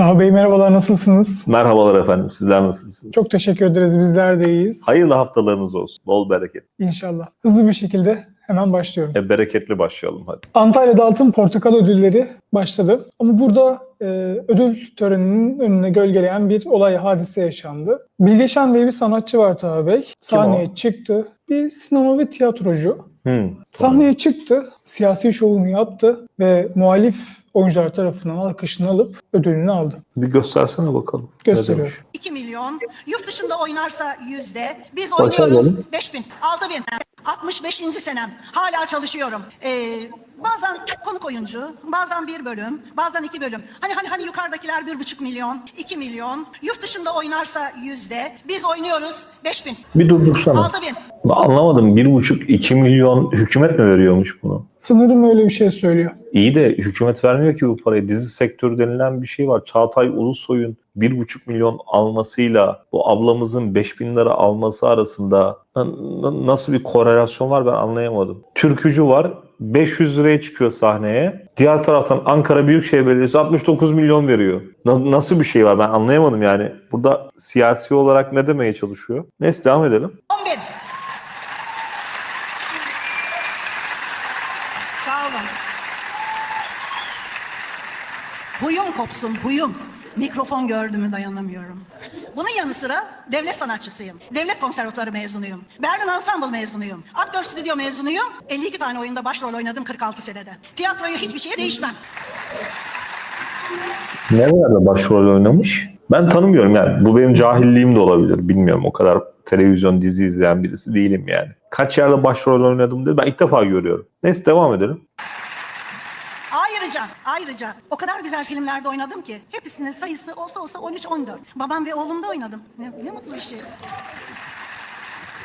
Taha Bey merhabalar nasılsınız? Merhabalar efendim. Sizler nasılsınız? Çok teşekkür ederiz bizler de iyiyiz. Hayırlı haftalarınız olsun. Bol bereket. İnşallah. Hızlı bir şekilde hemen başlıyorum. E, bereketli başlayalım hadi. Antalya'da Altın Portakal Ödülleri başladı. Ama burada e, ödül töreninin önüne gölgeleyen bir olay, hadise yaşandı. Bilge Şen diye bir sanatçı var Taha Bey. Sahneye çıktı. Bir sinema ve tiyatrocu. Hmm. Sahneye çıktı, siyasi şovunu yaptı ve muhalif oyuncular tarafından alkışını alıp ödülünü aldı. Bir göstersene bakalım. Gösteriyorum. demiş? 2 milyon. Yurt dışında oynarsa yüzde. Biz oynuyoruz alalım. 5 bin, 6 bin. 65. senem. Hala çalışıyorum. Ee, bazen konuk oyuncu, bazen bir bölüm, bazen iki bölüm. Hani hani hani yukarıdakiler bir buçuk milyon, 2 milyon. Yurt dışında oynarsa yüzde. Biz oynuyoruz 5 bin, Bir durdursana. 6 bin. Anlamadım. 1,5-2 milyon hükümet mi veriyormuş bunu? Sanırım öyle bir şey söylüyor. İyi de hükümet vermiyor ki bu parayı. Dizi sektörü denilen bir şey var. Çağatay Ulusoy'un 1,5 milyon almasıyla bu ablamızın 5000 lira alması arasında na- na- nasıl bir korelasyon var ben anlayamadım. Türkücü var 500 liraya çıkıyor sahneye. Diğer taraftan Ankara Büyükşehir Belediyesi 69 milyon veriyor. Na- nasıl bir şey var ben anlayamadım yani. Burada siyasi olarak ne demeye çalışıyor? Neyse devam edelim. 10 bin. Sağ olun. Huyum kopsun, huyum. Mikrofon gördüğümü dayanamıyorum. Bunun yanı sıra devlet sanatçısıyım. Devlet konservatuarı mezunuyum. Berlin Ensemble mezunuyum. Aktör stüdyo mezunuyum. 52 tane oyunda başrol oynadım 46 senede. Tiyatroyu hiçbir şeye değişmem. Nerelerde başrol oynamış? Ben tanımıyorum yani. Bu benim cahilliğim de olabilir. Bilmiyorum. O kadar televizyon dizi izleyen birisi değilim yani. Kaç yerde başrol oynadım diye ben ilk defa görüyorum. Neyse devam edelim. Ayrıca, o kadar güzel filmlerde oynadım ki hepsinin sayısı olsa olsa 13-14. Babam ve oğlumda oynadım. Ne, ne mutlu bir şey.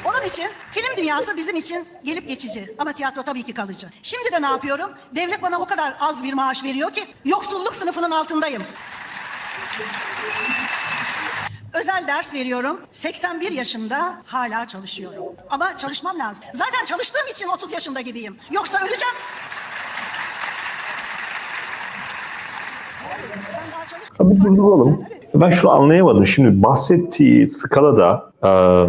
Onun için film dünyası bizim için gelip geçici ama tiyatro tabii ki kalıcı. Şimdi de ne yapıyorum? Devlet bana o kadar az bir maaş veriyor ki yoksulluk sınıfının altındayım. Özel ders veriyorum. 81 yaşında hala çalışıyorum. Ama çalışmam lazım. Zaten çalıştığım için 30 yaşında gibiyim. Yoksa öleceğim. Ben Abi durduralım. Ben şunu anlayamadım. Şimdi bahsettiği skalada eee,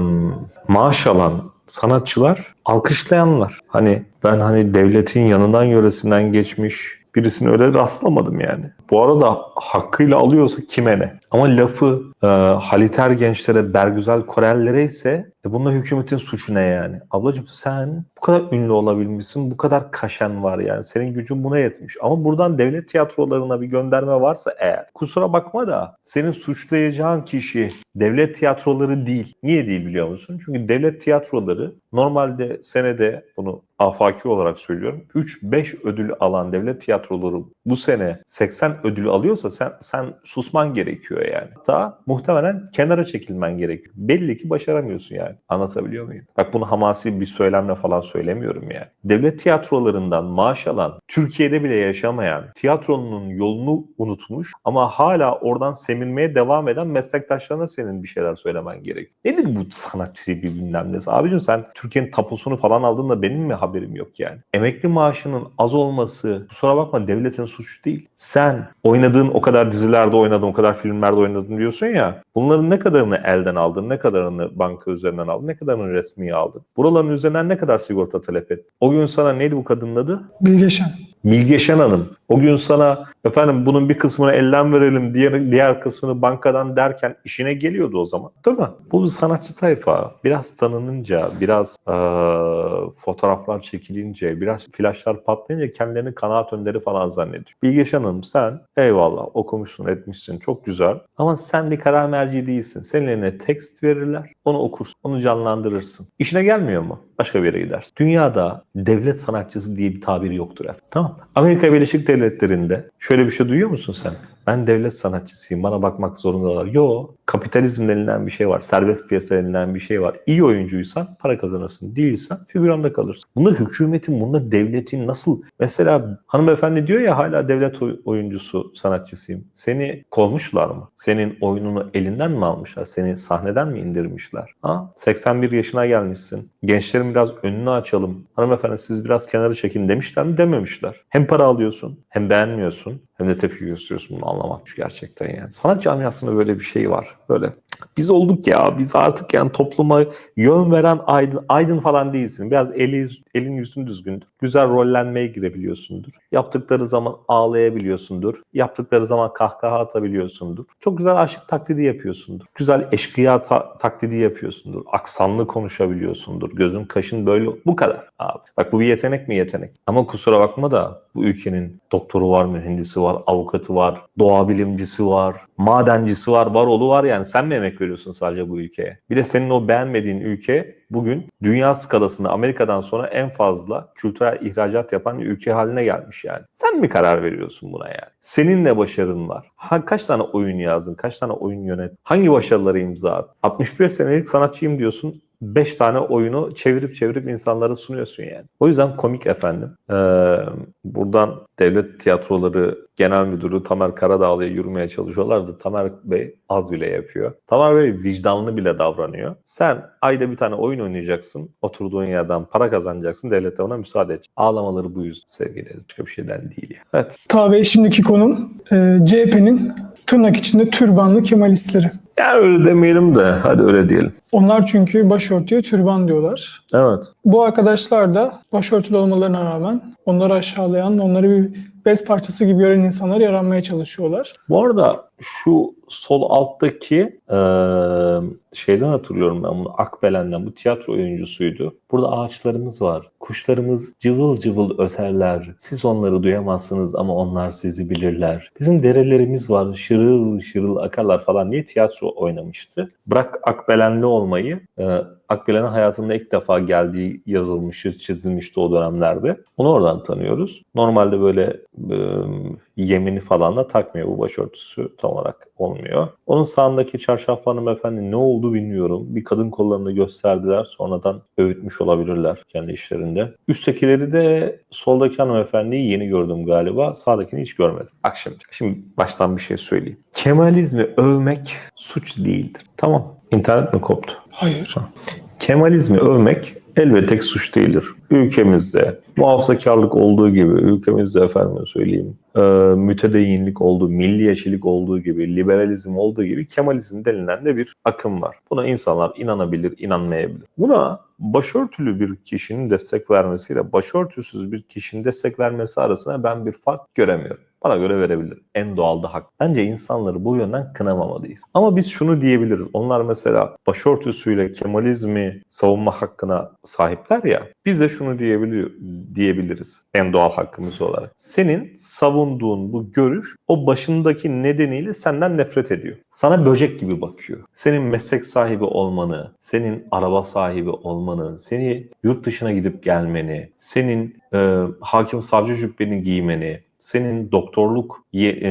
maaş alan sanatçılar alkışlayanlar. Hani ben hani devletin yanından yöresinden geçmiş birisini öyle rastlamadım yani. Bu arada hakkıyla alıyorsa kime ne? Ama lafı e, Halit Ergençlere, Bergüzel Korellere ise e, bunda hükümetin suçu ne yani? Ablacığım sen bu kadar ünlü olabilmişsin, bu kadar kaşen var yani. Senin gücün buna yetmiş. Ama buradan devlet tiyatrolarına bir gönderme varsa eğer, kusura bakma da senin suçlayacağın kişi devlet tiyatroları değil. Niye değil biliyor musun? Çünkü devlet tiyatroları normalde senede bunu afaki olarak söylüyorum. 3-5 ödül alan devlet tiyatroları bu sene 80 ödül alıyorsa sen sen susman gerekiyor yani. Hatta muhtemelen kenara çekilmen gerekiyor. Belli ki başaramıyorsun yani. Anlatabiliyor muyum? Bak bunu hamasi bir söylemle falan söylemiyorum yani. Devlet tiyatrolarından maaş alan, Türkiye'de bile yaşamayan, tiyatronun yolunu unutmuş ama hala oradan seminmeye devam eden meslektaşlarına senin bir şeyler söylemen gerek. Nedir bu sanat tribi bilmem nesi? Abicim sen Türkiye'nin tapusunu falan aldın da benim mi haberim yok yani? Emekli maaşının az olması kusura bakma devletin suçu değil. Sen oynadığın o kadar dizilerde oynadın, o kadar filmlerde oynadın diyorsun ya. Bunların ne kadarını elden aldın, ne kadarını banka üzerinden aldın, ne kadarını resmi aldın? Buraların üzerinden ne kadar sigorta talep ettin? O gün sana neydi bu kadının adı? Bilge Şen. Bilgeşen Hanım o gün sana efendim bunun bir kısmını elden verelim diğer diğer kısmını bankadan derken işine geliyordu o zaman. Değil mi? Bu sanatçı tayfa biraz tanınınca biraz eee, fotoğraflar çekilince biraz flaşlar patlayınca kendilerini kanaat önderi falan zannediyor. Bilgeşen Hanım sen eyvallah okumuşsun etmişsin çok güzel ama sen bir karar merci değilsin. Senin eline tekst verirler onu okursun onu canlandırırsın. İşine gelmiyor mu? Başka bir yere gidersin. Dünyada devlet sanatçısı diye bir tabir yoktur efendim. Tamam. Amerika Birleşik Devletleri'nde şöyle bir şey duyuyor musun sen? Ben devlet sanatçısıyım. Bana bakmak zorundalar. Yo. Kapitalizm denilen bir şey var. Serbest piyasa denilen bir şey var. İyi oyuncuysan para kazanırsın. Değilsen figüranda kalırsın. Bunda hükümetin, bunda devletin nasıl? Mesela hanımefendi diyor ya hala devlet oy- oyuncusu, sanatçısıyım. Seni kovmuşlar mı? Senin oyununu elinden mi almışlar? Seni sahneden mi indirmişler? Ha? 81 yaşına gelmişsin. Gençlerin biraz önünü açalım. Hanımefendi siz biraz kenara çekin demişler mi? Dememişler. Hem para alıyorsun, hem beğenmiyorsun, hem de tepki gösteriyorsun. Bunu anlamak gerçekten yani. Sanat camiasında böyle bir şey var. Böyle biz olduk ya biz artık yani topluma yön veren aydın, aydın falan değilsin. Biraz eli, elin yüzün düzgündür. Güzel rollenmeye girebiliyorsundur. Yaptıkları zaman ağlayabiliyorsundur. Yaptıkları zaman kahkaha atabiliyorsundur. Çok güzel aşık taklidi yapıyorsundur. Güzel eşkıya ta- taklidi yapıyorsundur. Aksanlı konuşabiliyorsundur. Gözün kaşın böyle bu kadar abi. Bak bu bir yetenek mi yetenek. Ama kusura bakma da bu ülkenin doktoru var, mühendisi var, avukatı var, doğa bilimcisi var, madencisi var, varolu var yani sen mi emek veriyorsun sadece bu ülkeye? Bir de senin o beğenmediğin ülke bugün dünya skalasında Amerika'dan sonra en fazla kültürel ihracat yapan ülke haline gelmiş yani. Sen mi karar veriyorsun buna yani? Senin ne başarın var? Ha, kaç tane oyun yazdın? Kaç tane oyun yönet? Hangi başarıları imza attın? 65 senelik sanatçıyım diyorsun. 5 tane oyunu çevirip çevirip insanlara sunuyorsun yani. O yüzden komik efendim. Ee, buradan devlet tiyatroları genel müdürü Tamer Karadağlı'ya yürümeye çalışıyorlardı. Tamer Bey az bile yapıyor. Tamer Bey vicdanlı bile davranıyor. Sen ayda bir tane oyun oynayacaksın. Oturduğun yerden para kazanacaksın. Devlet de ona müsaade edecek. Ağlamaları bu yüzden sevgili. Başka bir şeyden değil. ya. Evet. Ta Bey şimdiki konum e, CHP'nin tırnak içinde türbanlı Kemalistleri. Yani öyle demeyelim de hadi öyle diyelim. Onlar çünkü başörtüye türban diyorlar. Evet. Bu arkadaşlar da başörtülü olmalarına rağmen onları aşağılayan, onları bir bez parçası gibi gören insanlara yaranmaya çalışıyorlar. Bu arada şu sol alttaki eee, şeyden hatırlıyorum ben bunu Akbelen'den bu tiyatro oyuncusuydu. Burada ağaçlarımız var. Kuşlarımız cıvıl cıvıl öterler. Siz onları duyamazsınız ama onlar sizi bilirler. Bizim derelerimiz var. Şırıl şırıl akarlar falan diye tiyatro oynamıştı. Bırak Akbelenli olmayı eee Akbelen'in hayatında ilk defa geldiği yazılmıştı, çizilmişti o dönemlerde. Onu oradan tanıyoruz. Normalde böyle e, yemini falan da takmıyor bu başörtüsü tam olarak olmuyor. Onun sağındaki çarşaf hanımefendi ne oldu bilmiyorum. Bir kadın kollarını gösterdiler sonradan övütmüş olabilirler kendi işlerinde. Üsttekileri de soldaki hanımefendiyi yeni gördüm galiba. Sağdakini hiç görmedim. Bak şimdi, şimdi baştan bir şey söyleyeyim. Kemalizmi övmek suç değildir. Tamam. İnternet mi koptu? Hayır. Kemalizmi övmek elbette suç değildir. Ülkemizde muhafazakarlık olduğu gibi, ülkemizde efendim söyleyeyim, e, mütedeyinlik olduğu, milliyetçilik olduğu gibi, liberalizm olduğu gibi Kemalizm denilen de bir akım var. Buna insanlar inanabilir, inanmayabilir. Buna başörtülü bir kişinin destek vermesiyle başörtüsüz bir kişinin destek vermesi arasında ben bir fark göremiyorum. Bana göre verebilir. En doğal da hak. Bence insanları bu yönden kınamamalıyız. Ama biz şunu diyebiliriz. Onlar mesela başörtüsüyle Kemalizmi savunma hakkına sahipler ya. Biz de şunu diyebilir, diyebiliriz en doğal hakkımız olarak. Senin savunduğun bu görüş o başındaki nedeniyle senden nefret ediyor. Sana böcek gibi bakıyor. Senin meslek sahibi olmanı, senin araba sahibi olmanı, seni yurt dışına gidip gelmeni, senin e, hakim savcı cübbeni giymeni, senin doktorluk ye, e,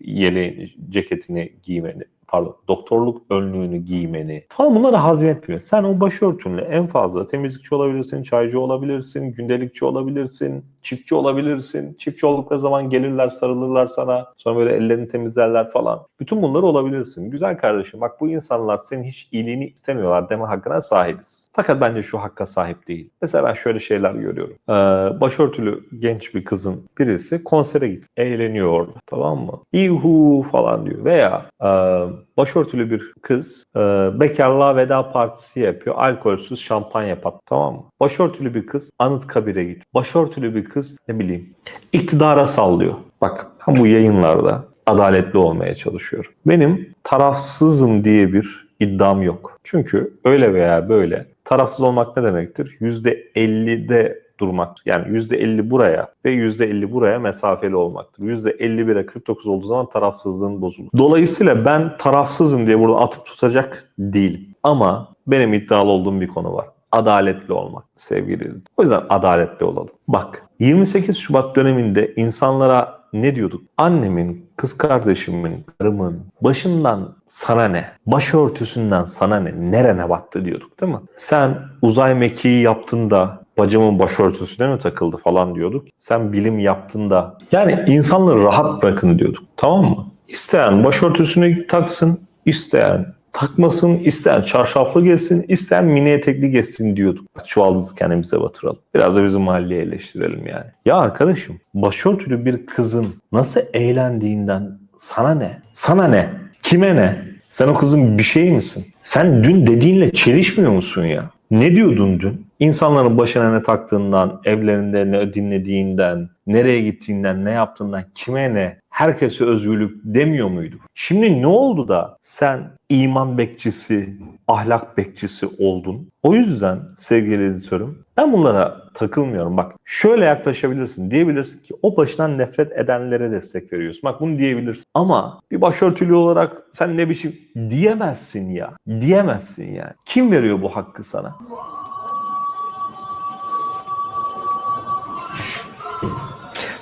yele ceketini giymeni, pardon doktorluk önlüğünü giymeni falan bunları hazmetmiyor. Sen o başörtünle en fazla temizlikçi olabilirsin, çaycı olabilirsin, gündelikçi olabilirsin, çiftçi olabilirsin. Çiftçi oldukları zaman gelirler, sarılırlar sana. Sonra böyle ellerini temizlerler falan. Bütün bunları olabilirsin. Güzel kardeşim bak bu insanlar senin hiç iyiliğini istemiyorlar deme hakkına sahibiz. Fakat bence şu hakka sahip değil. Mesela ben şöyle şeyler görüyorum. Ee, başörtülü genç bir kızın birisi konsere git, eğleniyor orada tamam mı? İhu falan diyor. Veya e, başörtülü bir kız e, bekarlığa veda partisi yapıyor. Alkolsüz şampanya pat tamam mı? Başörtülü bir kız Anıtkabir'e git. Başörtülü bir kız ne bileyim iktidara sallıyor. Bak bu yayınlarda adaletli olmaya çalışıyorum. Benim tarafsızım diye bir iddiam yok. Çünkü öyle veya böyle tarafsız olmak ne demektir? %50'de durmak. Yani %50 buraya ve %50 buraya mesafeli olmaktır. %51'e 49 olduğu zaman tarafsızlığın bozulur. Dolayısıyla ben tarafsızım diye burada atıp tutacak değilim. Ama benim iddialı olduğum bir konu var. Adaletli olmak sevgili. O yüzden adaletli olalım. Bak 28 Şubat döneminde insanlara ne diyorduk? Annemin, kız kardeşimin, karımın başından sana ne? Başörtüsünden sana ne? Nerene battı diyorduk değil mi? Sen uzay mekiği yaptın da bacımın başörtüsüne mi takıldı falan diyorduk. Sen bilim yaptın da yani insanları rahat bırakın diyorduk. Tamam mı? İsteyen başörtüsünü taksın, isteyen takmasın, isteyen çarşaflı geçsin, isteyen mini etekli geçsin diyorduk. Çuvaldızı kendimize batıralım. Biraz da bizim mahalleyi eleştirelim yani. Ya arkadaşım başörtülü bir kızın nasıl eğlendiğinden sana ne? Sana ne? Kime ne? Sen o kızın bir şey misin? Sen dün dediğinle çelişmiyor musun ya? Ne diyordun dün? İnsanların başına ne taktığından, evlerinde ne dinlediğinden, nereye gittiğinden, ne yaptığından, kime ne, herkese özgürlük demiyor muydu? Şimdi ne oldu da sen iman bekçisi, ahlak bekçisi oldun? O yüzden sevgili editörüm ben bunlara takılmıyorum. Bak şöyle yaklaşabilirsin. Diyebilirsin ki o başından nefret edenlere destek veriyorsun. Bak bunu diyebilirsin. Ama bir başörtülü olarak sen ne biçim diyemezsin ya. Diyemezsin yani. Kim veriyor bu hakkı sana?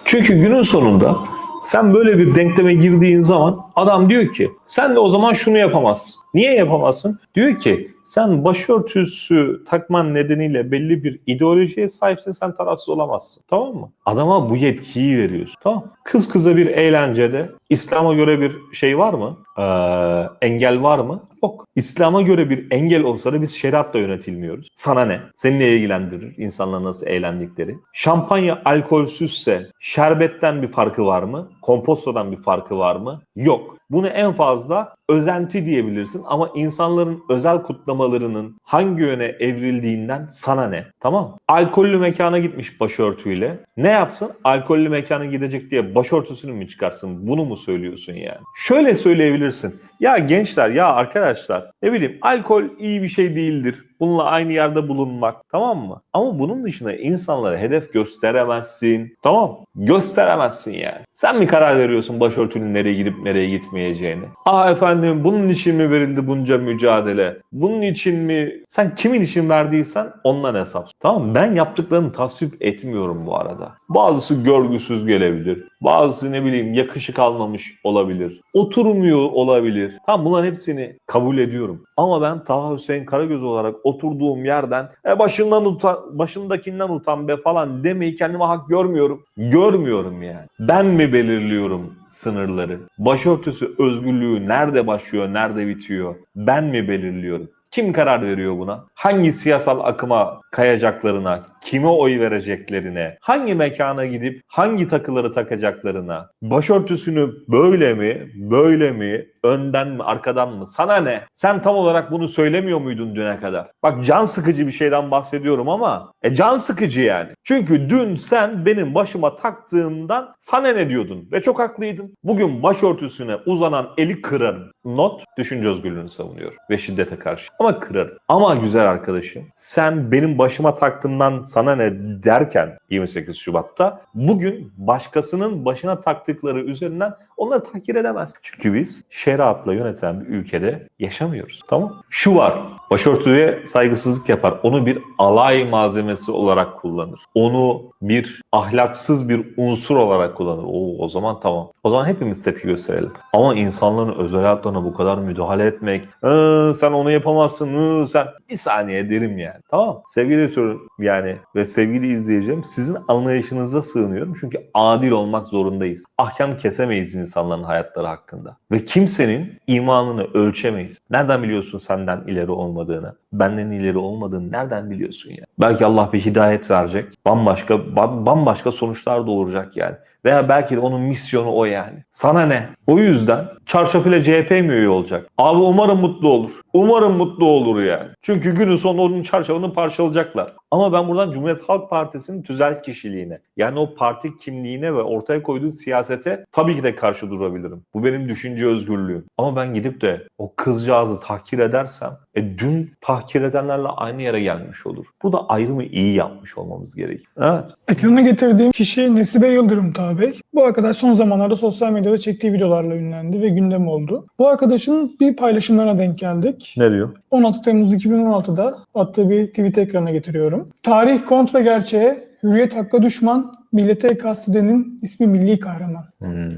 Çünkü günün sonunda sen böyle bir denkleme girdiğin zaman adam diyor ki sen de o zaman şunu yapamazsın. Niye yapamazsın? Diyor ki sen başörtüsü takman nedeniyle belli bir ideolojiye sahipsin sen tarafsız olamazsın. Tamam mı? Adama bu yetkiyi veriyorsun. Tamam Kız kıza bir eğlencede İslam'a göre bir şey var mı? Ee, engel var mı? Yok. İslam'a göre bir engel olsa da biz şeriatla yönetilmiyoruz. Sana ne? Seni ne ilgilendirir? İnsanlar nasıl eğlendikleri. Şampanya alkolsüzse şerbetten bir farkı var mı? Kompostodan bir farkı var mı? Yok. Bunu en fazla özenti diyebilirsin ama insanların özel kutlamalarının hangi yöne evrildiğinden sana ne? Tamam Alkollü mekana gitmiş başörtüyle. Ne yapsın? Alkollü mekana gidecek diye başörtüsünü mü çıkarsın? Bunu mu söylüyorsun yani? Şöyle söyleyebilirsin. Ya gençler ya arkadaşlar ne bileyim alkol iyi bir şey değildir. Bununla aynı yerde bulunmak tamam mı? Ama bunun dışında insanlara hedef gösteremezsin. Tamam Gösteremezsin yani. Sen mi karar veriyorsun başörtünün nereye gidip nereye gitmeyeceğini? Aa efendim bunun için mi verildi bunca mücadele? Bunun için mi? Sen kimin için verdiysen ondan hesap. Tamam? Ben yaptıklarını tasvip etmiyorum bu arada. Bazısı görgüsüz gelebilir. Bazısı ne bileyim yakışık almamış olabilir. Oturmuyor olabilir. Tamam bunların hepsini kabul ediyorum. Ama ben Taha Hüseyin Karagöz olarak oturduğum yerden e başından utan, başındakinden utan be falan demeyi kendime hak görmüyorum. Görmüyorum yani. Ben mi belirliyorum sınırları? Başörtüsü özgürlüğü nerede başlıyor, nerede bitiyor? Ben mi belirliyorum? Kim karar veriyor buna? Hangi siyasal akıma kayacaklarına, kime oy vereceklerine, hangi mekana gidip hangi takıları takacaklarına, başörtüsünü böyle mi, böyle mi, önden mi, arkadan mı? Sana ne? Sen tam olarak bunu söylemiyor muydun düne kadar? Bak can sıkıcı bir şeyden bahsediyorum ama e can sıkıcı yani. Çünkü dün sen benim başıma taktığımdan sana ne diyordun? Ve çok haklıydın. Bugün başörtüsüne uzanan eli kırarım. Not, düşünce özgürlüğünü savunuyor ve şiddete karşı. Ama kırarım. Ama güzel arkadaşım, sen benim başıma taktığımdan sana ne derken 28 Şubat'ta bugün başkasının başına taktıkları üzerinden onları tahkir edemez. Çünkü biz şeriatla yönetilen bir ülkede yaşamıyoruz. Tamam Şu var. Başörtüye saygısızlık yapar. Onu bir alay malzemesi olarak kullanır. Onu bir ahlaksız bir unsur olarak kullanır. Oo, o zaman tamam. O zaman hepimiz tepki gösterelim. Ama insanların özel hayatlarına bu kadar müdahale etmek, "Ee, sen onu yapamazsın, sen bir saniye derim yani. Tamam. Sevgili editörüm yani ve sevgili izleyicilerim sizin anlayışınıza sığınıyorum. Çünkü adil olmak zorundayız. Ahkam kesemeyiz insanların hayatları hakkında. Ve kimsenin imanını ölçemeyiz. Nereden biliyorsun senden ileri olmadığını? Benden ileri olmadığını nereden biliyorsun ya? Belki Allah bir hidayet verecek. Bambaşka ba- bambaşka sonuçlar doğuracak yani. Veya belki de onun misyonu o yani. Sana ne? O yüzden çarşafıyla CHP mi üye olacak? Abi umarım mutlu olur. Umarım mutlu olur yani. Çünkü günün sonunda onun çarşafını parçalayacaklar. Ama ben buradan Cumhuriyet Halk Partisi'nin tüzel kişiliğine yani o parti kimliğine ve ortaya koyduğu siyasete tabii ki de karşı durabilirim. Bu benim düşünce özgürlüğüm. Ama ben gidip de o kızcağızı tahkir edersem e dün tahkir edenlerle aynı yere gelmiş olur. Burada ayrımı iyi yapmış olmamız gerekir. Evet. Ekrana getirdiğim kişi Nesibe Yıldırım Taha Bey. Bu arkadaş son zamanlarda sosyal medyada çektiği videolarla ünlendi ve gündem oldu. Bu arkadaşın bir paylaşımlarına denk geldik. Ne diyor? 16 Temmuz 2016'da attığı bir tweet ekrana getiriyorum. Tarih kontra gerçeğe hürriyet hakka düşman, millete kastedenin ismi milli kahraman. Hmm.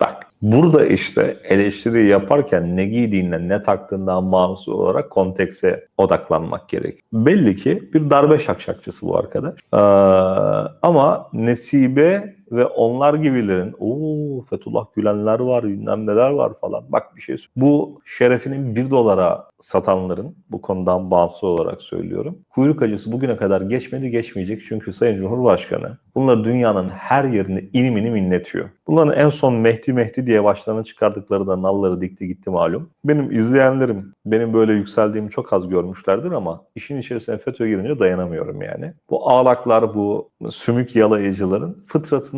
Bak burada işte eleştiri yaparken ne giydiğinden ne taktığından bağımsız olarak kontekse odaklanmak gerek. Belli ki bir darbe şakşakçısı bu arkadaş. Ee, ama Nesibe ve onlar gibilerin o Fethullah Gülenler var bilmem neler var falan. Bak bir şey. Bu şerefinin bir dolara satanların bu konudan bağımsız olarak söylüyorum. Kuyruk acısı bugüne kadar geçmedi geçmeyecek çünkü Sayın Cumhurbaşkanı bunları dünyanın her yerine inim inim inletiyor. Bunların en son Mehdi Mehdi diye başlarına çıkardıkları da nalları dikti gitti malum. Benim izleyenlerim benim böyle yükseldiğimi çok az görmüşlerdir ama işin içerisine FETÖ girince dayanamıyorum yani. Bu ağlaklar, bu sümük yalayıcıların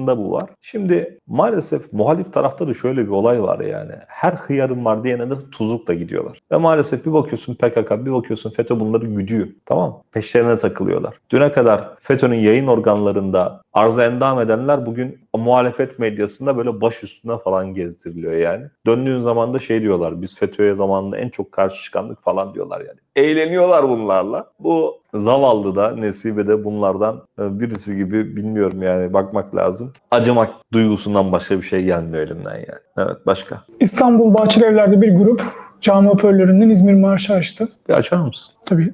fıtratında bu var. Şimdi maalesef muhalif tarafta da şöyle bir olay var yani. Her hıyarın var diyene de tuzlukla gidiyorlar. Ve maalesef bir bakıyorsun PKK, bir bakıyorsun FETÖ bunları güdüyor. Tamam Peşlerine takılıyorlar. Düne kadar FETÖ'nün yayın organlarında arıza endam edenler bugün muhalefet medyasında böyle baş üstüne falan gezdiriliyor yani. Döndüğün zaman da şey diyorlar biz FETÖ'ye zamanında en çok karşı çıkandık falan diyorlar yani. Eğleniyorlar bunlarla. Bu zavallı da Nesibe de bunlardan e, birisi gibi bilmiyorum yani bakmak lazım. Acımak duygusundan başka bir şey gelmiyor elimden yani. Evet başka. İstanbul Bahçelievler'de bir grup cami hoparlöründen İzmir Marşı açtı. Bir açar mısın? Tabii.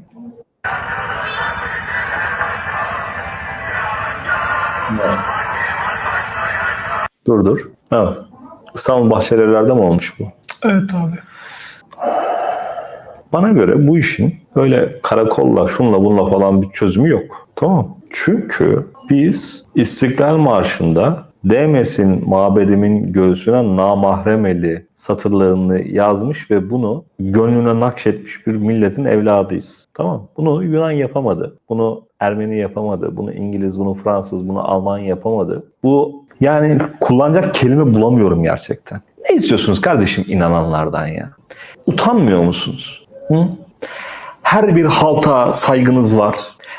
Dur dur. Evet. İstanbul Bahçelievler'de mi olmuş bu? Evet abi. Bana göre bu işin öyle karakolla, şunla bunla falan bir çözümü yok. Tamam. Çünkü biz İstiklal Marşı'nda Değmesin mabedimin göğsüne namahremeli satırlarını yazmış ve bunu gönlüne nakşetmiş bir milletin evladıyız. Tamam. Bunu Yunan yapamadı. Bunu Ermeni yapamadı. Bunu İngiliz, bunu Fransız, bunu Alman yapamadı. Bu yani kullanacak kelime bulamıyorum gerçekten. Ne istiyorsunuz kardeşim inananlardan ya? Utanmıyor musunuz? Hı? Her bir halta saygınız var.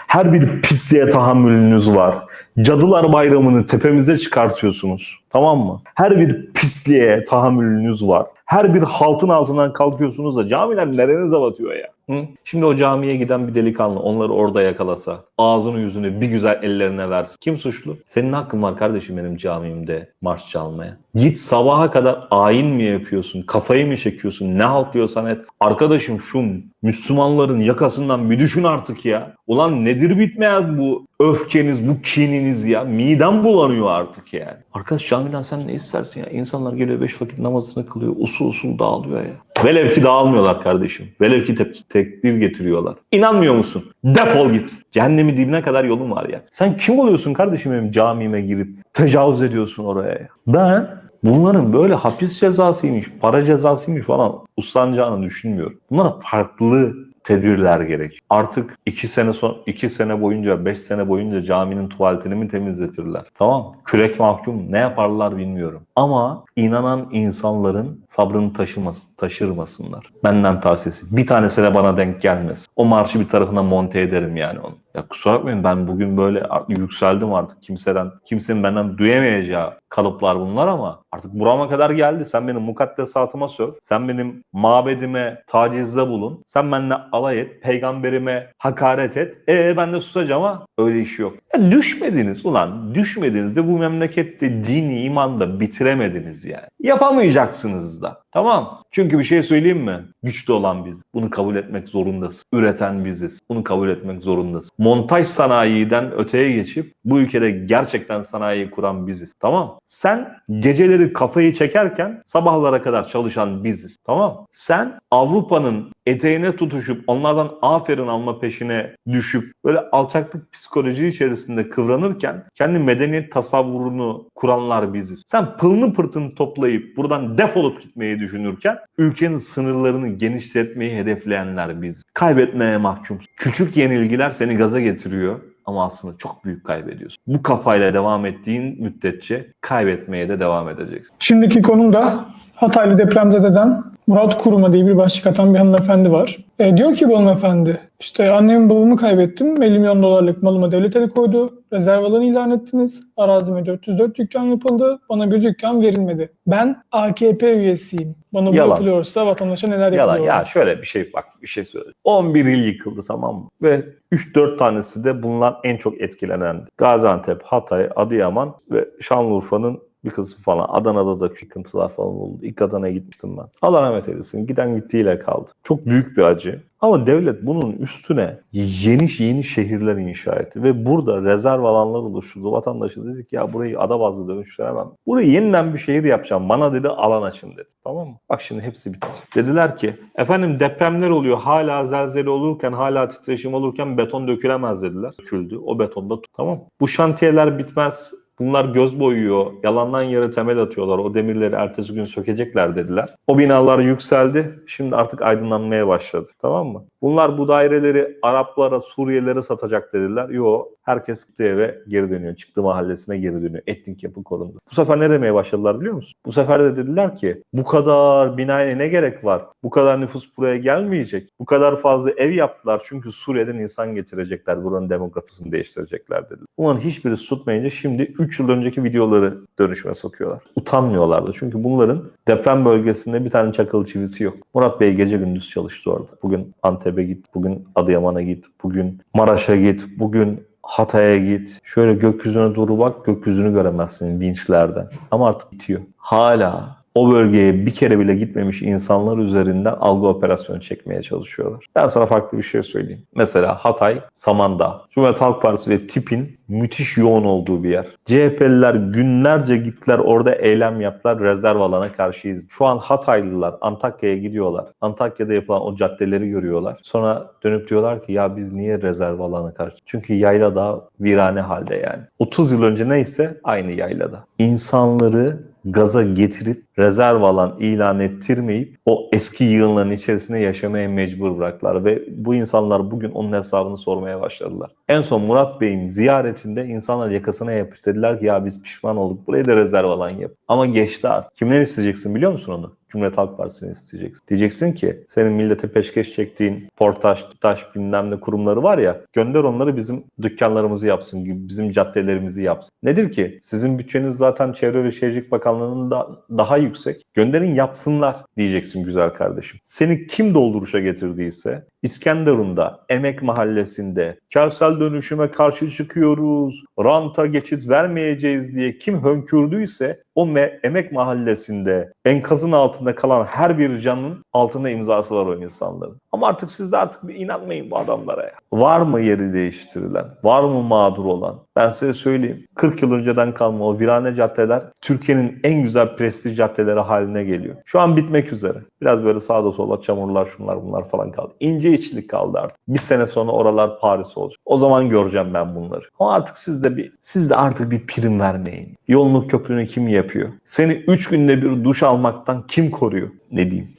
Her bir pisliğe tahammülünüz var. Cadılar bayramını tepemize çıkartıyorsunuz. Tamam mı? Her bir pisliğe tahammülünüz var. Her bir haltın altından kalkıyorsunuz da camiler nerenize batıyor ya? Hı? Şimdi o camiye giden bir delikanlı onları orada yakalasa, ağzını yüzünü bir güzel ellerine versin. Kim suçlu? Senin hakkın var kardeşim benim camimde marş çalmaya. Git sabaha kadar ayin mi yapıyorsun? Kafayı mı çekiyorsun? Ne halt diyorsan et. Arkadaşım şu Müslümanların yakasından bir düşün artık ya. Ulan nedir bitmeyen bu öfkeniz, bu kininiz ya? Midem bulanıyor artık yani. Arkadaş camiden sen ne istersin ya? İnsanlar geliyor beş vakit namazını kılıyor. Usul usul dağılıyor ya. Velev ki dağılmıyorlar kardeşim. Velev ki tep- tekbir getiriyorlar. İnanmıyor musun? Defol git. Cehennemi dibine kadar yolun var ya. Sen kim oluyorsun kardeşim benim camime girip tecavüz ediyorsun oraya ya? Ben bunların böyle hapis cezasıymış, para cezasıymış falan uslanacağını düşünmüyorum. Bunlara farklı tedbirler gerek. Artık iki sene son iki sene boyunca, beş sene boyunca caminin tuvaletini mi temizletirler? Tamam. Kürek mahkum ne yaparlar bilmiyorum. Ama inanan insanların sabrını taşımasın, taşırmasınlar. Benden tavsiyesi. Bir tanesi de bana denk gelmesin. O marşı bir tarafına monte ederim yani onu. Ya kusura bakmayın ben bugün böyle yükseldim artık kimseden, kimsenin benden duyamayacağı kalıplar bunlar ama artık burama kadar geldi. Sen benim mukaddesatıma söv. Sen benim mabedime tacizde bulun. Sen benimle alay et. Peygamberime hakaret et. E ben de susacağım ama öyle iş yok. Ya düşmediniz ulan. Düşmediniz ve bu memlekette dini iman da bitiremediniz yani. Yapamayacaksınız da. Tamam. Çünkü bir şey söyleyeyim mi? Güçlü olan biz. Bunu kabul etmek zorundasın. Üreten biziz. Bunu kabul etmek zorundasın. Montaj sanayiden öteye geçip bu ülkede gerçekten sanayiyi kuran biziz. Tamam. Sen geceleri kafayı çekerken sabahlara kadar çalışan biziz. Tamam. Sen Avrupa'nın eteğine tutuşup onlardan aferin alma peşine düşüp böyle alçaklık psikoloji içerisinde kıvranırken kendi medeniyet tasavvurunu kuranlar biziz. Sen pılını pırtını toplayıp buradan defolup gitmeyi düşünürken ülkenin sınırlarını genişletmeyi hedefleyenler biz. Kaybetmeye mahkumsun. Küçük yenilgiler seni gaza getiriyor ama aslında çok büyük kaybediyorsun. Bu kafayla devam ettiğin müddetçe kaybetmeye de devam edeceksin. Şimdiki konum da Hataylı depremzededen Murat Kuruma diye bir başlık atan bir hanımefendi var. E, diyor ki bu hanımefendi, işte annemi babamı kaybettim, 50 milyon dolarlık malıma devlet el koydu, rezerv alanı ilan ettiniz, arazime 404 dükkan yapıldı, bana bir dükkan verilmedi. Ben AKP üyesiyim. Bana bu Yalan. yapılıyorsa vatandaşa neler Yalan yapılıyor? ya şöyle bir şey bak bir şey söyle. 11 il yıkıldı tamam mı? Ve 3-4 tanesi de bunlar en çok etkilenen. Gaziantep, Hatay, Adıyaman ve Şanlıurfa'nın bir kısmı falan. Adana'da da yıkıntılar falan oldu. İlk Adana'ya gitmiştim ben. Allah rahmet eylesin. Giden gittiğiyle kaldı. Çok büyük bir acı. Ama devlet bunun üstüne yeni yeni şehirler inşa etti. Ve burada rezerv alanlar oluşturdu. Vatandaşı dedi ki ya burayı ada bazlı dönüştüremem. Burayı yeniden bir şehir yapacağım. Bana dedi alan açın dedi. Tamam mı? Bak şimdi hepsi bitti. Dediler ki efendim depremler oluyor. Hala zelzele olurken, hala titreşim olurken beton dökülemez dediler. Döküldü. O betonda tamam. Bu şantiyeler bitmez. Bunlar göz boyuyor, yalandan yere temel atıyorlar. O demirleri ertesi gün sökecekler dediler. O binalar yükseldi. Şimdi artık aydınlanmaya başladı. Tamam mı? Bunlar bu daireleri Araplara, Suriyelilere satacak dediler. Yo, herkes gittiği eve geri dönüyor. Çıktığı mahallesine geri dönüyor. Etnik yapı korundu. Bu sefer ne demeye başladılar biliyor musun? Bu sefer de dediler ki bu kadar binaya ne gerek var? Bu kadar nüfus buraya gelmeyecek. Bu kadar fazla ev yaptılar çünkü Suriye'den insan getirecekler. Buranın demografisini değiştirecekler dediler. Bunların hiçbirisi tutmayınca şimdi 3 yıl önceki videoları dönüşüme sokuyorlar. Utanmıyorlardı. Çünkü bunların deprem bölgesinde bir tane çakılı çivisi yok. Murat Bey gece gündüz çalıştı orada. Bugün Antep'e git, bugün Adıyaman'a git, bugün Maraş'a git, bugün Hatay'a git. Şöyle gökyüzüne doğru bak, gökyüzünü göremezsin vinçlerden. Ama artık bitiyor. Hala o bölgeye bir kere bile gitmemiş insanlar üzerinden algı operasyonu çekmeye çalışıyorlar. Ben sana farklı bir şey söyleyeyim. Mesela Hatay, Samandağ. Cumhuriyet Halk Partisi ve TİP'in müthiş yoğun olduğu bir yer. CHP'liler günlerce gittiler orada eylem yaptılar rezerv alana karşıyız. Şu an Hataylılar Antakya'ya gidiyorlar. Antakya'da yapılan o caddeleri görüyorlar. Sonra dönüp diyorlar ki ya biz niye rezerv alana karşı? Çünkü yayla daha virane halde yani. 30 yıl önce neyse aynı yaylada. İnsanları gaza getirip rezerv alan ilan ettirmeyip o eski yığınların içerisinde yaşamaya mecbur bıraktılar ve bu insanlar bugün onun hesabını sormaya başladılar. En son Murat Bey'in ziyaretinde insanlar yakasına yapıştı. Dediler ki ya biz pişman olduk burayı da rezerv alan yap. Ama geçti artık. Kimden isteyeceksin biliyor musun onu? Cumhuriyet Halk Partisi'ni isteyeceksin. Diyeceksin ki senin millete peşkeş çektiğin Portaş, Taş bilmem ne kurumları var ya gönder onları bizim dükkanlarımızı yapsın, bizim caddelerimizi yapsın. Nedir ki? Sizin bütçeniz zaten Çevre ve Şehircilik Bakanlığı'nın da daha yüksek. Gönderin yapsınlar diyeceksin güzel kardeşim. Seni kim dolduruşa getirdiyse İskenderun'da, Emek Mahallesi'nde, kentsel dönüşüme karşı çıkıyoruz, ranta geçit vermeyeceğiz diye kim hönkürdüyse o me- Emek Mahallesi'nde enkazın altında kalan her bir canın altında imzası var o insanların. Ama artık siz de artık bir inanmayın bu adamlara ya. Var mı yeri değiştirilen? Var mı mağdur olan? Ben size söyleyeyim. 40 yıl önceden kalma o virane caddeler Türkiye'nin en güzel prestij caddeleri haline geliyor. Şu an bitmek üzere. Biraz böyle sağda sola çamurlar şunlar bunlar falan kaldı. İnce içlik kaldı artık. Bir sene sonra oralar Paris olacak. O zaman göreceğim ben bunları. Ama artık siz de bir siz de artık bir prim vermeyin. Yoğunluk köprünü kim yapıyor? Seni 3 günde bir duş almaktan kim koruyor? Ne diyeyim?